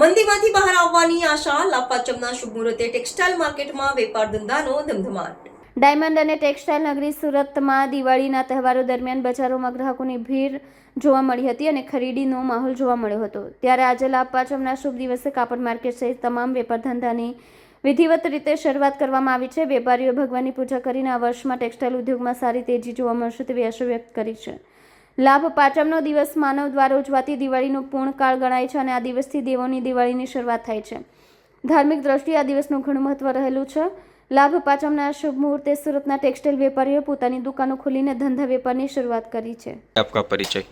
મંદીમાંથી બહાર આવવાની આશા લાપાચમના શુભ મુહૂર્તે ટેક્સટાઇલ માર્કેટમાં વેપાર ધંધાનો ધમધમાટ. ડાયમંડ અને ટેક્સટાઇલ નગરી સુરતમાં દિવાળીના તહેવારો દરમિયાન બજારોમાં ગ્રાહકોની ભીડ જોવા મળી હતી અને ખરીદીનો માહોલ જોવા મળ્યો હતો. ત્યારે આજે લાભ શુભ દિવસે કાપડ માર્કેટ સહિત તમામ વેપાર ધંધાની વિધિવત રીતે શરૂઆત કરવામાં આવી છે. વેપારીઓ ભગવાનની પૂજા કરીને આ વર્ષમાં ટેક્સટાઇલ ઉદ્યોગમાં સારી તેજી જોવા મળશે તેવી આશા વ્યક્ત કરી છે. લાભ પાંચમનો દિવસ માનવ દ્વારા ઉજવાતી દિવાળીનો પૂર્ણકાળ ગણાય છે અને આ દિવસથી દેવોની દિવાળીની શરૂઆત થાય છે ધાર્મિક દ્રષ્ટિએ આ દિવસનું ઘણું મહત્વ રહેલું છે લાભ પાંચમના શુભ મુહૂર્તે સુરતના ટેક્સટાઇલ વેપારીઓ પોતાની દુકાનો ખોલીને ધંધા વેપારની શરૂઆત કરી છે आपका परिचय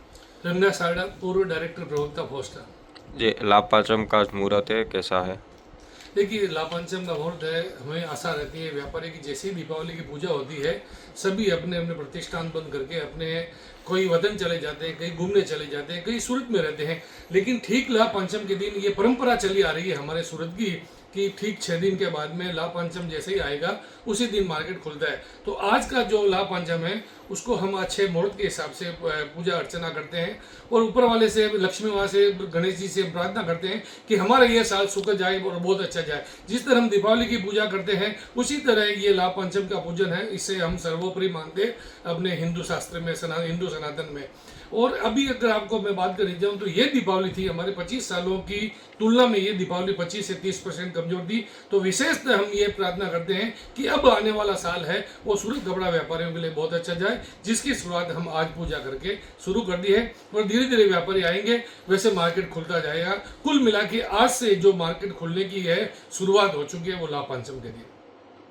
रंगा साड़ा पूर्व डायरेक्टर प्रवक्ता पोस्टा ये लाभ पाचम का मुहूर्त है कैसा है देखिए, लापांचम का मुहूर्त है, हमें आशा रहती है, व्यापारी की जैसे ही दीपावली की पूजा होती है, सभी अपने अपने प्रतिष्ठान बंद करके अपने कोई वतन चले जाते हैं, कहीं घूमने चले जाते हैं, कहीं सूरत में रहते हैं। लेकिन ठीक लाभ पंचम के दिन ये परंपरा चली आ रही है हमारे सूरत की, कि ठीक छः दिन के बाद में लाभ पंचम जैसे ही आएगा, उसी दिन मार्केट खुलता है। तो आज का जो लाभ पंचम है उसको हम अच्छे मुहूर्त के हिसाब से पूजा अर्चना करते हैं। और ऊपर वाले से, लक्ष्मी माँ से, गणेश जी से प्रार्थना करते हैं कि हमारा यह साल सुखद जाए और बहुत अच्छा जाए। जिस तरह हम दीपावली की पूजा करते हैं, उसी तरह ये लाभ पंचम का पूजन है। इसे हम सर्वोपरि मानते हैं अपने हिंदू शास्त्र में, सना, हिंदू सनातन में। और अभी अगर आपको मैं बात करनी चाहूँ तो ये दीपावली थी हमारे 25 सालों की तुलना में ये दीपावली 25 से 30 परसेंट कमज़ोर थी। तो विशेषतः हम ये प्रार्थना करते हैं कि अब आने वाला साल है, वो सूरत कपड़ा व्यापारियों के लिए बहुत अच्छा जाए। जिसकी शुरुआत हम आज पूजा करके शुरू कर दी है और धीरे धीरे व्यापारी आएँगे, वैसे मार्केट खुलता जाएगा। कुल मिला के आज से जो मार्केट खुलने की है, शुरुआत हो चुकी है, वो लाभ पंचम के दिन